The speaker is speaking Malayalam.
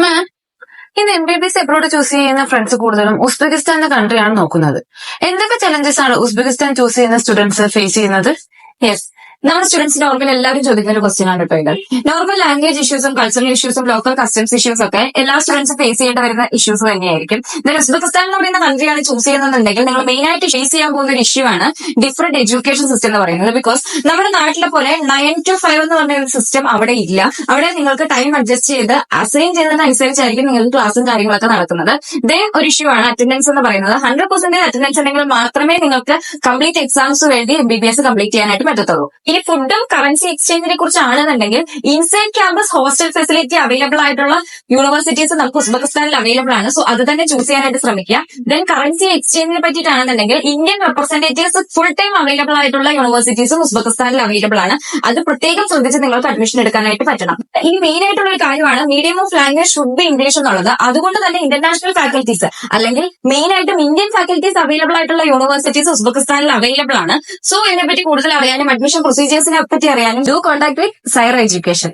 മാം ഇന്ന് M B B S abroad choose ചെയ്യുന്ന ഫ്രണ്ട്സ് കൂടുതലും ഉസ്ബെക്കിസ്ഥാൻ എന്ന കൺട്രിയാണ് നോക്കുന്നത്. എന്തൊക്കെ ചലഞ്ചസ് ആണ് ഉസ്ബെക്കിസ്ഥാൻ ചൂസ് ചെയ്യുന്ന സ്റ്റുഡൻസ് ഫേസ് ചെയ്യുന്നത്? യെസ് നമ്മുടെ സ്റ്റുഡൻസ് നോർമൽ എല്ലാവരും ചോദിക്കുന്ന ഒരു ക്വസ്റ്റ്യൻ ആണ് കേട്ടോ ഇത്. നോർമൽ ലാംഗ്വേജ് ഇഷ്യൂസും കൾച്ചറൽ ഇഷ്യൂസും ലോക്കൽ കസ്റ്റംസ് ഇഷ്യൂസ് ഒക്കെ എല്ലാ സ്റ്റുഡൻസും ഫേസ് ചെയ്യേണ്ടി വരുന്ന ഇഷ്യൂസ് തന്നെയായിരിക്കും. ഇതിൽ ഉസ്ബെക്കിസ്ഥാൻ എന്ന് പറയുന്ന കൺട്രിയാണ് ചൂസ് ചെയ്യുന്നുണ്ടെങ്കിൽ നിങ്ങൾ മെയിൻ ആയിട്ട് ഫേസ് ചെയ്യാൻ പോകുന്ന ഒരു ഇഷ്യൂ ആണ് ഡിഫറെന്റ് എഡ്യൂക്കേഷൻ സിസ്റ്റം എന്ന് പറയുന്നത്. ബിക്കോസ് നമ്മുടെ നാട്ടിലെ പോലെ നയൻ ടു ഫൈവ് എന്ന് പറഞ്ഞ ഒരു സിസ്റ്റം അവിടെ ഇല്ല. അവിടെ നിങ്ങൾക്ക് ടൈം അഡ്ജസ്റ്റ് ചെയ്ത് അസൈൻ ചെയ്തതിനനുസരിച്ചായിരിക്കും നിങ്ങൾക്ക് ക്ലാസ്സും കാര്യങ്ങളൊക്കെ നടക്കുന്നത് ദേ ഒരു ഇഷ്യൂ ആണ് അറ്റൻഡൻസ് എന്ന് പറയുന്നത്. ഹൺഡ്രഡ് പെർസെന്റേജ് അറ്റൻഡൻസ് ഉണ്ടെങ്കിൽ മാത്രമേ നിങ്ങൾക്ക് കംപ്ലീറ്റ് എക്സാംസ് വേണ്ടി M B B S complete ചെയ്യാനായിട്ട് പറ്റത്തുള്ളൂ. ഇനി ഫുഡും കറൻസി എക്സ്ചേഞ്ചിനെ കുറിച്ചാണെന്നുണ്ടെങ്കിൽ inside campus hostel facility available ആയിട്ടുള്ള യൂണിവേഴ്സിറ്റീസ് നമുക്ക് ഉസ്ബെക്കിസ്ഥാനിൽ അവൈലബിൾ ആണ്. സോ അത് തന്നെ ചൂസ് ചെയ്യാനായിട്ട് ശ്രമിക്കുക. ദെൻ കറൻസി എക്സ്ചേഞ്ചിനെ പറ്റിയിട്ടാണെന്നുണ്ടെങ്കിൽ Indian representatives full time available ആയിട്ടുള്ള യൂണിവേഴ്സിറ്റീസും ഉസ്ബെക്കിസ്ഥാനിൽ അവൈലബിൾ ആണ്. അത് പ്രത്യേകം ശ്രദ്ധിച്ച് നിങ്ങൾക്ക് അഡ്മിഷൻ എടുക്കാനായിട്ട് പറ്റണം. ഇനി മെയിൻ ആയിട്ടുള്ള ഒരു കാര്യമാണ് medium of language should be English എന്നുള്ളത്. അതുകൊണ്ട് തന്നെ ഇന്റർനാഷണൽ ഫാക്കൽറ്റീസ് അല്ലെങ്കിൽ മെയിൻ ആയിട്ടും ഇന്ത്യൻ ഫാക്കൽറ്റീസ് അവൈലബിൾ ആയിട്ടുള്ള യൂണിവേഴ്സിറ്റീസ് ഉസ്ബെക്കിസ്ഥാനിൽ അവൈലബിൾ ആണ്. സോ ഇതിനെപ്പറ്റി കൂടുതൽ അറിയാനും അഡ്മിഷൻ പ്രൊസീജിയേഴ്സിനെ പറ്റി അറിയാനും do contact with Saira education